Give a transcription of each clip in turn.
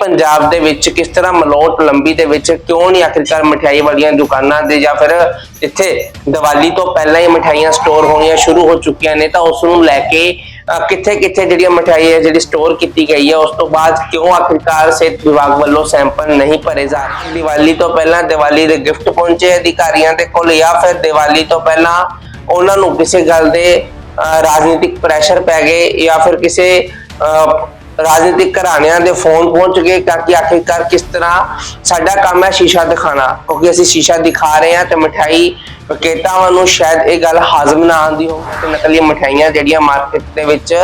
ਪੰਜਾਬ ਦੇ ਵਿੱਚ ਕਿਸ ਤਰ੍ਹਾਂ ਮਲੋਟ ਲੰਬੀ ਦੇ ਵਿੱਚ ਕਿਉਂ ਨਹੀਂ ਆਖਿਰਕਾਰ ਮਠਿਆਈ ਵਾਲੀਆਂ ਦੁਕਾਨਾਂ ਦੇ ਜਾਂ ਫਿਰ ਜਿੱਥੇ ਦੀਵਾਲੀ ਤੋਂ ਪਹਿਲਾਂ ਹੀ ਮਠਿਆਈਆਂ ਸਟੋਰ ਹੋਣੀਆਂ ਸ਼ੁਰੂ ਹੋ ਚੁੱਕੀਆਂ ਨੇ ਤਾਂ ਉਸ ਨੂੰ ਲੈ ਕੇ ਕਿੱਥੇ ਕਿੱਥੇ ਜਿਹੜੀਆਂ ਮਠਿਆਈ ਹੈ ਜਿਹੜੀ ਸਟੋਰ ਕੀਤੀ ਗਈ ਹੈ ਉਸ ਤੋਂ ਬਾਅਦ ਕਿਉਂ ਆਖਿਰਕਾਰ ਸਿਹਤ ਵਿਭਾਗ ਵੱਲੋਂ ਸੈਂਪਲ ਨਹੀਂ ਭਰੇ ਜਾ ਰਹੇ? ਦੀਵਾਲੀ ਤੋਂ ਪਹਿਲਾਂ ਦੀਵਾਲੀ ਦੇ ਗਿਫਟ ਪਹੁੰਚੇ ਅਧਿਕਾਰੀਆਂ ਦੇ ਕੋਲ ਜਾਂ ਫਿਰ ਦੀਵਾਲੀ ਤੋਂ ਪਹਿਲਾਂ ਉਹਨਾਂ ਨੂੰ ਕਿਸੇ ਗੱਲ ਦੇ ਅਹ ਰਾਜਨੀਤਿਕ ਪ੍ਰੈਸ਼ਰ ਪੈ ਗਏ ਜਾਂ ਫਿਰ ਕਿਸੇ ਅਹ, ਰਾਜਨੀਤਿਕ ਘਰਾਣਿਆਂ ਦੇ ਫੋਨ ਪਹੁੰਚ ਗਏ ਕਿ ਆਖਿਰਕਾਰ ਕਿਸ ਤਰ੍ਹਾਂ ਸਾਡਾ ਕੰਮ ਹੈ ਸ਼ੀਸ਼ਾ ਦਿਖਾਣਾ ਕਿਉਂਕਿ ਅਸੀਂ ਸ਼ੀਸ਼ਾ ਦਿਖਾ ਰਹੇ ਹਾਂ ਤੇ ਮਠਾਈ ਵਿਕਰੇਤਾਵਾਂ ਨੂੰ ਸ਼ਾਇਦ ਇਹ ਗੱਲ ਹਾਜ਼ਮ ਨਾ ਆਉਂਦੀ ਹੋਵੇ ਤੇ ਨਕਲੀ ਮਠਾਈਆਂ ਜਿਹੜੀਆਂ ਮਾਰਕੀਟ ਦੇ ਵਿੱਚ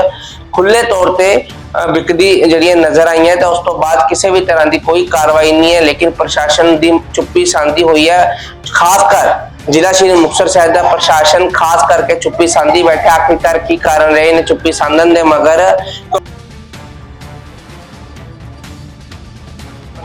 ਖੁੱਲੇ ਤੌਰ ਤੇ ਵਿਕਦੀ ਜਿਹੜੀਆਂ ਨਜ਼ਰ ਆਈਆਂ ਤਾਂ ਉਸ ਤੋਂ ਬਾਅਦ ਕਿਸੇ ਵੀ ਤਰ੍ਹਾਂ ਦੀ ਕੋਈ ਕਾਰਵਾਈ ਨਹੀਂ ਹੈ, ਲੇਕਿਨ ਪ੍ਰਸ਼ਾਸਨ ਦੀ ਚੁੱਪੀ ਸਾਂਦੀ ਹੋਈ ਹੈ। ਖਾਸ ਕਰ ਜ਼ਿਲ੍ਹਾ ਸ਼੍ਰੀ ਮੁਕਤਸਰ ਸਾਹਿਬ ਦਾ ਪ੍ਰਸ਼ਾਸਨ ਖਾਸ ਕਰਕੇ ਚੁੱਪੀ ਸਾਂਦੀ ਬੈਠਾ, ਆਖਿਰਕਾਰ ਕੀ ਕਾਰਨ ਰਹੇ ਨੇ ਚੁੱਪੀ ਸਾਂਦਨ ਦੇ ਮਗਰ?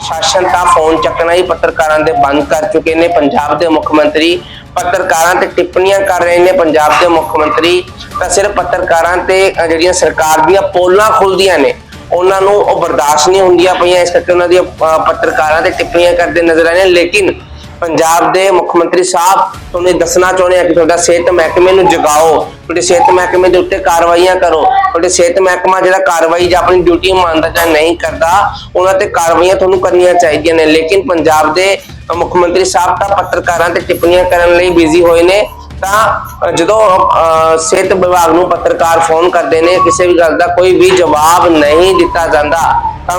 ਪ੍ਰਸ਼ਾਸਨ ਤਾਂ ਫੋਨ ਚੱਕਣਾ ਹੀ ਪੱਤਰਕਾਰਾਂ ਦੇ ਬੰਦ ਕਰ ਚੁੱਕੇ ਨੇ। ਪੰਜਾਬ ਦੇ ਮੁੱਖ ਮੰਤਰੀ ਪੱਤਰਕਾਰਾਂ ਤੇ ਟਿੱਪਣੀਆਂ ਕਰ ਰਹੇ ਨੇ। ਪੰਜਾਬ ਦੇ ਮੁੱਖ ਮੰਤਰੀ ਤਾਂ ਸਿਰਫ ਪੱਤਰਕਾਰਾਂ ਤੇ ਜਿਹੜੀਆਂ ਸਰਕਾਰ ਦੀਆਂ ਪੋਲਾਂ ਖੁੱਲਦੀਆਂ ਨੇ, ਉਹਨਾਂ ਨੂੰ ਉਹ ਬਰਦਾਸ਼ਤ ਨਹੀਂ ਹੁੰਦੀਆਂ ਪਈਆਂ। ਇਸ ਕਰਕੇ ਉਹਨਾਂ ਦੀਆਂ ਪੱਤਰਕਾਰਾਂ ਤੇ ਟਿੱਪਣੀਆਂ ਕਰਦੇ ਨਜ਼ਰ ਆਏ ਨੇ। ਲੇਕਿਨ ਪੰਜਾਬ ਦੇ ਮੁੱਖ ਮੰਤਰੀ ਸਾਹਿਬ ਤੁਹਾਨੂੰ ਦੱਸਣਾ ਚਾਹੁੰਦੇ ਆ ਕਿ ਤੁਹਾਡਾ ਸਿਹਤ ਮਹਿਕਮੇ ਨੂੰ ਜਗਾਓ ਤੁਹਾਡੇ ਸਿਹਤ ਮਹਿਕਮੇ ਦੇ ਉੱਤੇ ਕਾਰਵਾਈਆਂ ਕਰੋ ਤੁਹਾਡੇ ਸਿਹਤ ਮਹਿਕਮਾ ਜਿਹੜਾ ਕਾਰਵਾਈ ਜਾਂ ਆਪਣੀ ਡਿਊਟੀ ਮੰਨਦਾ ਜਾਂ ਨਹੀਂ ਕਰਦਾ ਉਹਨਾਂ ਤੇ ਕਾਰਵਾਈਆਂ ਤੁਹਾਨੂੰ ਕਰਨੀਆਂ ਚਾਹੀਦੀਆਂ ਨੇ। ਲੇਕਿਨ ਪੰਜਾਬ ਦੇ ਮੁੱਖ ਮੰਤਰੀ ਸਾਹਿਬ ਤਾਂ ਪੱਤਰਕਾਰਾਂ ਤੇ ਟਿੱਪਣੀਆਂ ਕਰਨ ਲਈ ਬਿਜ਼ੀ ਹੋਏ ਨੇ ਤਾਂ ਜਦੋਂ ਅ, ਸਿਹਤ ਵਿਭਾਗ ਨੂੰ ਪੱਤਰਕਾਰ ਫੋਨ ਕਰਦੇ ਨੇ ਕਿਸੇ ਵੀ ਗੱਲ ਦਾ ਕੋਈ ਵੀ ਜਵਾਬ ਨਹੀਂ ਦਿੱਤਾ ਜਾਂਦਾ ਤਾਂ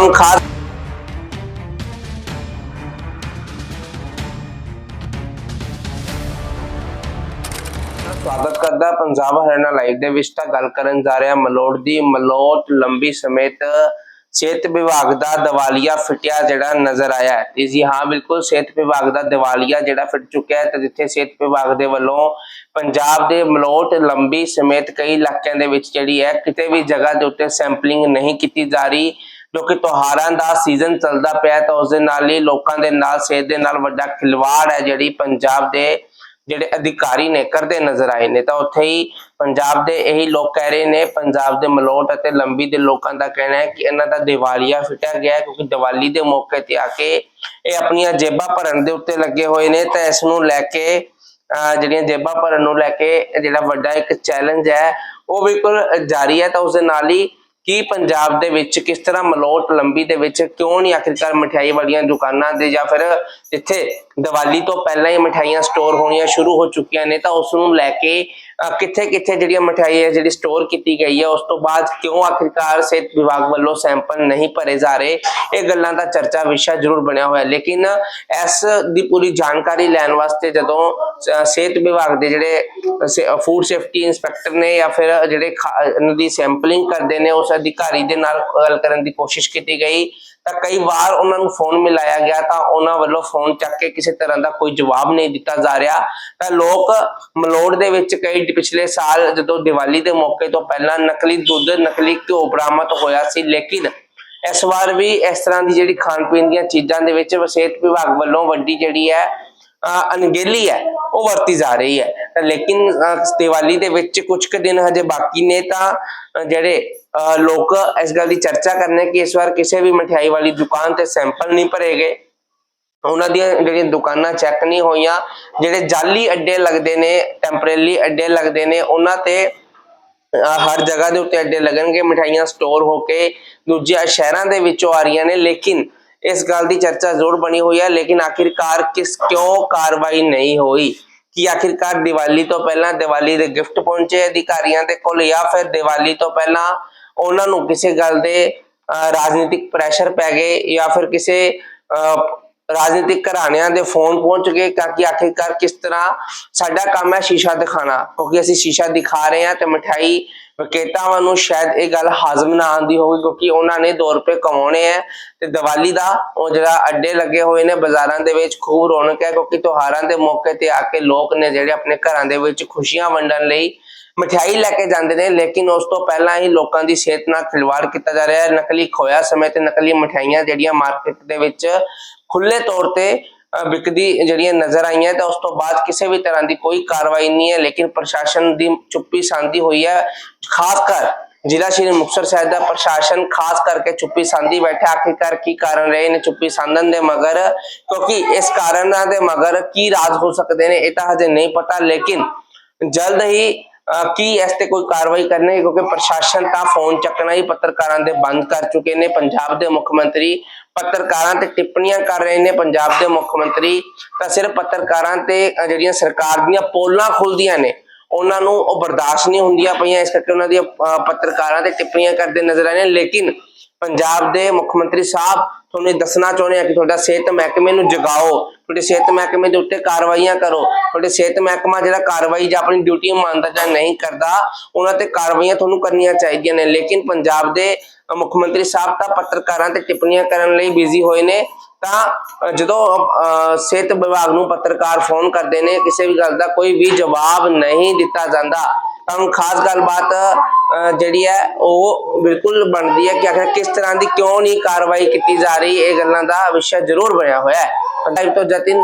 ਕਰਦਾ ਪੰਜਾਬ ਹਰਿਆਣਾ ਲਾਈਵ ਦੇ ਵਿੱਚ ਤਾਂ ਗੱਲ ਕਰਨ ਜਾ ਰਿਹਾ ਮਲੋਟ ਦੀ। ਮਲੋਟ ਲੰਬੀ ਸਮੇਤ ਸਿਹਤ ਵਿਭਾਗ ਦਾ ਦਿਵਾਲੀਆ ਫਿਟਿਆ ਜਿਹੜਾ ਨਜ਼ਰ ਆਇਆ ਹੈ। ਤੇ ਜੀ ਹਾਂ, ਬਿਲਕੁਲ ਸਿਹਤ ਵਿਭਾਗ ਦਾ ਦਿਵਾਲੀਆ ਜਿਹੜਾ ਫਿਟ ਚੁੱਕਿਆ ਹੈ ਤੇ ਜਿੱਥੇ ਸਿਹਤ ਵਿਭਾਗ ਦੇ ਵੱਲੋਂ ਪੰਜਾਬ ਦੇ ਮਲੋਟ ਲੰਬੀ ਸਮੇਤ ਕਈ ਇਲਾਕਿਆਂ ਦੇ ਵਿੱਚ ਜਿਹੜੀ ਹੈ, ਕਿਤੇ ਵੀ ਜਗ੍ਹਾ ਦੇ ਉੱਤੇ ਸੈਂਪਲਿੰਗ ਨਹੀਂ ਕੀਤੀ ਜਾ ਰਹੀ ਕਿਉਂਕਿ ਤਿਉਹਾਰਾਂ ਦਾ ਸੀਜ਼ਨ ਚੱਲਦਾ ਪਿਆ ਤਾਂ ਉਸ ਦੇ ਨਾਲ ਹੀ ਲੋਕਾਂ ਦੇ ਨਾਲ, ਸਿਹਤ ਦੇ ਨਾਲ ਵੱਡਾ ਖਿਲਵਾੜ ਹੈ ਜਿਹੜੀ ਪੰਜਾਬ ਦੇ ਜਿਹੜੇ ਅਧਿਕਾਰੀ ਨੇ, ਕਰਦੇ ਨਜ਼ਰ ਆਏ ਨੇ, ਤਾਂ ਉੱਥੇ ਹੀ ਪੰਜਾਬ ਦੇ ਇਹੀ ਲੋਕ ਕਹਿ ਰਹੇ ਨੇ, ਪੰਜਾਬ ਦੇ ਮਲੋਟ ਅਤੇ ਲੰਬੀ ਦੇ ਲੋਕਾਂ ਦਾ ਕਹਿਣਾ ਹੈ ਕਿ ਇਹਨਾਂ ਦਾ ਦੀਵਾਲੀਆ ਫਿਟਿਆ ਗਿਆ ਕਿਉਂਕਿ ਦੀਵਾਲੀ ਦੇ ਮੌਕੇ ਤੇ ਆ ਕੇ ਇਹ ਆਪਣੀਆਂ ਜੇਬਾਂ ਭਰਨ ਦੇ ਉੱਤੇ ਲੱਗੇ ਹੋਏ ਨੇ, ਤਾਂ ਇਸ ਨੂੰ ਲੈ ਕੇ ਅਹ ਜਿਹੜੀਆਂ ਜੇਬਾਂ ਭਰਨ ਨੂੰ ਲੈ ਕੇ ਜਿਹੜਾ ਵੱਡਾ ਇੱਕ ਚੈਲੰਜ ਹੈ, ਉਹ ਬਿਲਕੁਲ ਜਾਰੀ ਹੈ, ਤਾਂ ਉਸ ਦੇ ਨਾਲ ਹੀ ਕੀ ਪੰਜਾਬ ਦੇ ਵਿੱਚ ਕਿਸ ਤਰ੍ਹਾਂ ਮਲੋਟ ਲੰਬੀ ਦੇ ਵਿੱਚ ਕਿਉਂ ਨਹੀਂ ਆਖਿਰਕਾਰ ਮਠਿਆਈ ਵਾਲੀਆਂ ਦੁਕਾਨਾਂ ਦੇ ਜਾਂ ਫਿਰ ਜਿੱਥੇ ਦੀਵਾਲੀ ਤੋਂ ਪਹਿਲਾਂ ਹੀ ਮਠਿਆਈਆਂ ਸਟੋਰ ਹੋਣੀਆਂ ਸ਼ੁਰੂ ਹੋ ਚੁੱਕੀਆਂ ਨੇ ਤਾਂ ਉਸ ਨੂੰ ਲੈ ਕੇ ਕਿੱਥੇ ਕਿੱਥੇ ਜਿਹੜੀਆਂ ਮਠਿਆਈ ਹੈ ਜਿਹੜੀ ਸਟੋਰ ਕੀਤੀ ਗਈ ਹੈ, ਉਸ ਤੋਂ ਬਾਅਦ ਕਿਉਂ ਆਖਿਰਕਾਰ ਸਿਹਤ ਵਿਭਾਗ ਵੱਲੋਂ ਸੈਂਪਲ ਨਹੀਂ ਭਰੇ ਜਾ ਰਹੇ, ਇਹ ਗੱਲਾਂ ਦਾ ਚਰਚਾ ਵਿਸ਼ਾ ਜ਼ਰੂਰ ਬਣਿਆ ਹੋਇਆ। ਲੇਕਿਨ ਇਸ ਦੀ ਪੂਰੀ ਜਾਣਕਾਰੀ ਲੈਣ ਵਾਸਤੇ ਜਦੋਂ ਸਿਹਤ ਵਿਭਾਗ ਦੇ ਜਿਹੜੇ ਫੂਡ ਸੇਫਟੀ ਇੰਸਪੈਕਟਰ ਨੇ ਜਾਂ ਫਿਰ ਜਿਹੜੇ ਖਾ- ਇਹਨਾਂ ਦੀ ਸੈਂਪਲਿੰਗ ਕਰਦੇ ਨੇ, ਉਸ ਅਧਿਕਾਰੀ ਦੇ ਨਾਲ ਗੱਲ ਕਰਨ ਦੀ ਕੋਸ਼ਿਸ਼ ਕੀਤੀ ਗਈ। ਤਾਂ ਕਈ ਵਾਰ ਉਹਨਾਂ ਨੂੰ ਫੋਨ ਮਿਲਾਇਆ ਗਿਆ ਤਾਂ ਉਹਨਾਂ ਵੱਲੋਂ ਫੋਨ ਚੱਕ ਕੇ ਕਿਸੇ ਤਰ੍ਹਾਂ ਦਾ ਕੋਈ ਜਵਾਬ ਨਹੀਂ ਦਿੱਤਾ ਜਾ ਰਿਹਾ। ਤਾਂ ਲੋਕ ਮਲੋੜ ਦੇ ਵਿੱਚ ਕਈ ਪਿਛਲੇ ਸਾਲ ਜਦੋਂ ਦੀਵਾਲੀ ਦੇ ਮੌਕੇ ਤੋਂ ਪਹਿਲਾਂ ਨਕਲੀ ਦੁੱਧ, ਨਕਲੀ ਘਿਓ ਬਰਾਮਦ ਹੋਇਆ ਸੀ, ਲੇਕਿਨ ਇਸ ਵਾਰ ਵੀ ਇਸ ਤਰ੍ਹਾਂ ਦੀ ਜਿਹੜੀ ਖਾਣ ਪੀਣ ਦੀਆਂ ਚੀਜ਼ਾਂ ਦੇ ਵਿੱਚ ਸਿਹਤ ਵਿਭਾਗ ਵੱਲੋਂ ਵੱਡੀ ਜਿਹੜੀ ਹੈ, ਅਹ, ਅਣਗਹਿਲੀ ਹੈ, ਉਹ ਵਰਤੀ ਜਾ ਰਹੀ ਹੈ। ਲੇਕਿਨ ਦੀਵਾਲੀ ਦੇ ਵਿੱਚ ਕੁਝ ਕੁ ਦਿਨ ਹਜੇ ਬਾਕੀ ਨੇ ਤਾਂ ਜਿਹੜੇ ਲੋਕ ਇਸ ਗੱਲ ਦੀ ਚਰਚਾ ਕਰਨੇ ਕਿ ਇਸ ਵਾਰ ਕਿਸੇ ਵੀ ਮਠਿਆਈ ਵਾਲੀ ਦੁਕਾਨ ਤੇ ਸੈਂਪਲ ਨਹੀਂ ਭਰੇ ਗਏ ਉਹਨਾਂ ਦੀਆਂ ਜਿਹੜੀਆਂ ਦੁਕਾਨਾਂ ਚੈੱਕ ਨਹੀਂ ਹੋਈਆਂ, ਜਿਹੜੇ ਜਾਲੀ ਅੱਡੇ ਲੱਗਦੇ ਨੇ ਟੈਂਪਰੇਰੀ ਅੱਡੇ ਲੱਗਦੇ ਨੇ, ਉਹਨਾਂ ਤੇ, ਅਹ ਹਰ ਜਗ੍ਹਾ ਦੇ ਉੱਤੇ ਅੱਡੇ ਲੱਗਣਗੇ ਮਠਾਈਆਂ ਸਟੋਰ ਹੋ ਕੇ ਦੂਜੇ ਸ਼ਹਿਰਾਂ ਦੇ ਵਿੱਚੋਂ ਆ ਰਹੀਆਂ ਨੇ। ਲੇਕਿਨ ਇਸ ਗੱਲ ਦੀ ਚਰਚਾ ਜ਼ਰੂਰ ਬਣੀ ਹੋਈ ਹੈ, ਲੇਕਿਨ ਆਖਿਰਕਾਰ ਕਿਸ ਕਿਉਂ ਕਾਰਵਾਈ ਨਹੀਂ ਹੋਈ? ਕਿ ਆਖਿਰਕਾਰ ਦੀਵਾਲੀ ਤੋਂ ਪਹਿਲਾਂ ਦੀਵਾਲੀ ਦੇ ਗਿਫਟ ਪਹੁੰਚੇ ਅਧਿਕਾਰੀਆਂ ਦੇ ਕੋਲ ਜਾਂ ਫਿਰ ਦੀਵਾਲੀ ਤੋਂ ਪਹਿਲਾਂ ਉਹਨਾਂ ਨੂੰ ਕਿਸੇ ਗੱਲ ਦੇ, ਅਹ, ਰਾਜਨੀਤਿਕ ਪ੍ਰੈਸ਼ਰ ਪੈ ਗਏ ਜਾਂ ਫਿਰ ਕਿਸੇ ਰਾਜਨੀਤਿਕ ਘਰਾਣਿਆਂ ਦੇ ਫੋਨ ਪਹੁੰਚ ਗਏ ਤਾਂ ਕਿ ਆਖਿਰਕਾਰ ਕਿਸ ਤਰ੍ਹਾਂ ਸਾਡਾ ਕੰਮ ਹੈ ਸ਼ੀਸ਼ਾ ਦਿਖਾਣਾ ਕਿਉਂਕਿ ਅਸੀਂ ਸ਼ੀਸ਼ਾ ਦਿਖਾ ਰਹੇ ਹਾਂ ਤੇ ਮਠਾਈ ਵਿਕਰੇਤਾਵਾਂ ਨੂੰ ਸ਼ਾਇਦ ਇਹ ਗੱਲ ਹਾਜ਼ਮ ਨਾ ਆਉਂਦੀ ਹੋਵੇ ਕਿਉਂਕਿ ਉਹਨਾਂ ਨੇ 2 ਰੁਪਏ ਕਮਾਉਣੇ ਆ ਤੇ ਦੀਵਾਲੀ ਦਾ ਉਹ ਜਿਹੜਾ ਅੱਡੇ ਲੱਗੇ ਹੋਏ ਨੇ ਬਾਜ਼ਾਰਾਂ ਦੇ ਵਿੱਚ ਖੂਬ ਰੌਣਕ ਹੈ ਕਿਉਂਕਿ ਤਿਉਹਾਰਾਂ ਦੇ ਮੌਕੇ ਤੇ ਆ ਕੇ ਲੋਕ ਨੇ ਜਿਹੜੇ ਆਪਣੇ ਘਰਾਂ ਦੇ ਵਿੱਚ ਖੁਸ਼ੀਆਂ ਵੰਡਣ ਲਈ ਮਠਿਆਈ ਲੈ ਕੇ ਜਾਂਦੇ ਨੇ, ਲੇਕਿਨ ਉਸ ਤੋਂ ਪਹਿਲਾਂ ਹੀ ਲੋਕਾਂ ਦੀ ਸਿਹਤ ਨਾਲ ਖਿਲਵਾੜ ਕੀਤਾ ਜਾ ਰਿਹਾ ਹੈ। ਨਕਲੀ ਖੋਇਆ ਤੇ ਨਕਲੀ ਮਠਿਆਈਆਂ ਜਿਹੜੀਆਂ ਮਾਰਕੀਟ ਦੇ ਵਿੱਚ ਖੁੱਲੇ ਤੌਰ ਤੇ ਵਿਕਦੀ ਜਿਹੜੀਆਂ ਨਜ਼ਰ ਆਈਆਂ ਤਾਂ ਉਸ ਤੋਂ ਬਾਅਦ ਕਿਸੇ ਵੀ ਤਰ੍ਹਾਂ ਦੀ ਕੋਈ ਕਾਰਵਾਈ ਨਹੀਂ ਹੈ, ਲੇਕਿਨ ਪ੍ਰਸ਼ਾਸਨ ਦੀ ਚੁੱਪੀ ਸਾਂਦੀ ਹੋਈ ਹੈ। ਖਾਸ ਕਰ ਜ਼ਿਲ੍ਹਾ ਸ਼੍ਰੀ ਮੁਕਤਸਰ ਸਾਹਿਬ ਦਾ ਪ੍ਰਸ਼ਾਸਨ ਖਾਸ ਕਰਕੇ ਚੁੱਪੀ ਸੰਧੀ ਬੈਠਾ, ਆਖਿਰਕਾਰ ਕੀ ਕਾਰਨ ਰਹੇ ਨੇ ਚੁੱਪੀ ਸੰਧਨ ਦੇ ਮਗਰ? ਕਿਉਂਕਿ ਇਸ ਕਾਰਨਾਂ ਦੇ ਮਗਰ ਕੀ ਰਾਜ ਹੋ ਸਕਦੇ ਨੇ, ਇਹ ਤਾਂ ਹਜੇ ਨਹੀਂ ਪਤਾ, ਲੇਕਿਨ ਜਲਦ ਹੀ ਕੀ ਇਸ ਤੇ ਕੋਈ ਕਾਰਵਾਈ ਕਰਨੀ? ਕਿਉਂਕਿ ਪ੍ਰਸ਼ਾਸਨ ਤਾਂ ਫੋਨ ਚੱਕਣਾ ਹੀ ਪੱਤਰਕਾਰਾਂ ਦੇ ਬੰਦ ਕਰ ਚੁੱਕੇ ਨੇ। ਪੰਜਾਬ ਦੇ ਮੁੱਖ ਮੰਤਰੀ ਪੱਤਰਕਾਰਾਂ ਤੇ ਟਿੱਪਣੀਆਂ ਕਰ ਰਹੇ ਨੇ। ਪੰਜਾਬ ਦੇ ਮੁੱਖ ਮੰਤਰੀ ਤਾਂ ਸਿਰਫ ਪੱਤਰਕਾਰਾਂ ਤੇ ਜਿਹੜੀਆਂ ਸਰਕਾਰ ਦੀਆਂ ਪੋਲਾਂ ਖੁੱਲਦੀਆਂ ਨੇ ਉਹਨਾਂ ਨੂੰ ਉਹ ਬਰਦਾਸ਼ਤ ਨਹੀਂ ਹੁੰਦੀਆਂ ਪਈਆਂ। ਇਸ ਕਰਕੇ ਉਹਨਾਂ ਦੀਆਂ ਅਹ, ਪੱਤਰਕਾਰਾਂ ਤੇ ਟਿੱਪਣੀਆਂ ਕਰਦੇ ਨਜ਼ਰ ਆਏ ਨੇ। ਲੇਕਿਨ ਪੰਜਾਬ ਦੇ ਮੁੱਖ ਮੰਤਰੀ ਸਾਹਿਬ ਤੁਹਾਨੂੰ ਦੱਸਣਾ ਚਾਹੁੰਦੇ ਆ ਕਿ ਤੁਹਾਡਾ ਸਿਹਤ ਮਹਿਕਮੇ ਨੂੰ ਜਗਾਓ ਤੁਹਾਡੇ ਸਿਹਤ ਮਹਿਕਮੇ ਦੇ ਉੱਤੇ ਕਾਰਵਾਈਆਂ ਕਰੋ। ਤੁਹਾਡੇ ਸਿਹਤ ਮਹਿਕਮਾ ਜਿਹੜਾ ਕਾਰਵਾਈ ਜਾਂ ਆਪਣੀ ਡਿਊਟੀ ਮੰਨਦਾ ਜਾਂ ਨਹੀਂ ਕਰਦਾ ਉਹਨਾਂ ਤੇ ਕਾਰਵਾਈਆਂ ਤੁਹਾਨੂੰ ਕਰਨੀਆਂ ਚਾਹੀਦੀਆਂ ਨੇ। ਲੇਕਿਨ ਪੰਜਾਬ ਦੇ ਮੁੱਖ ਮੰਤਰੀ ਸਾਹਿਬ ਤਾਂ ਪੱਤਰਕਾਰਾਂ ਤੇ ਟਿੱਪਣੀਆਂ ਕਰਨ ਲਈ ਬਿਜ਼ੀ ਹੋਏ ਨੇ। ਤਾਂ ਜਦੋਂ ਅਹ, ਸਿਹਤ ਵਿਭਾਗ ਨੂੰ ਪੱਤਰਕਾਰ ਫੋਨ ਕਰਦੇ ਨੇ ਕਿਸੇ ਵੀ ਗੱਲ ਦਾ ਕੋਈ ਵੀ ਜਵਾਬ ਨਹੀਂ ਦਿੱਤਾ ਜਾਂਦਾ ਤਾਂ ਹੁਣ ਖਾਸ ਗੱਲਬਾਤ ਜਿਹੜੀ ਹੈ, ਉਹ ਬਿਲਕੁਲ ਬਣਦੀ ਹੈ ਕਿ ਆਖਿਰ ਕਿਸ ਤਰ੍ਹਾਂ ਦੀ ਕਿਉਂ ਨਹੀਂ ਕਾਰਵਾਈ ਕੀਤੀ ਜਾ ਰਹੀ, ਇਹ ਗੱਲਾਂ ਦਾ ਵਿਸ਼ਾ ਜ਼ਰੂਰ ਬਣਿਆ ਹੋਇਆ ਹੈ। ਟਾਈਮ ਤੋਂ ਜਤਿਨ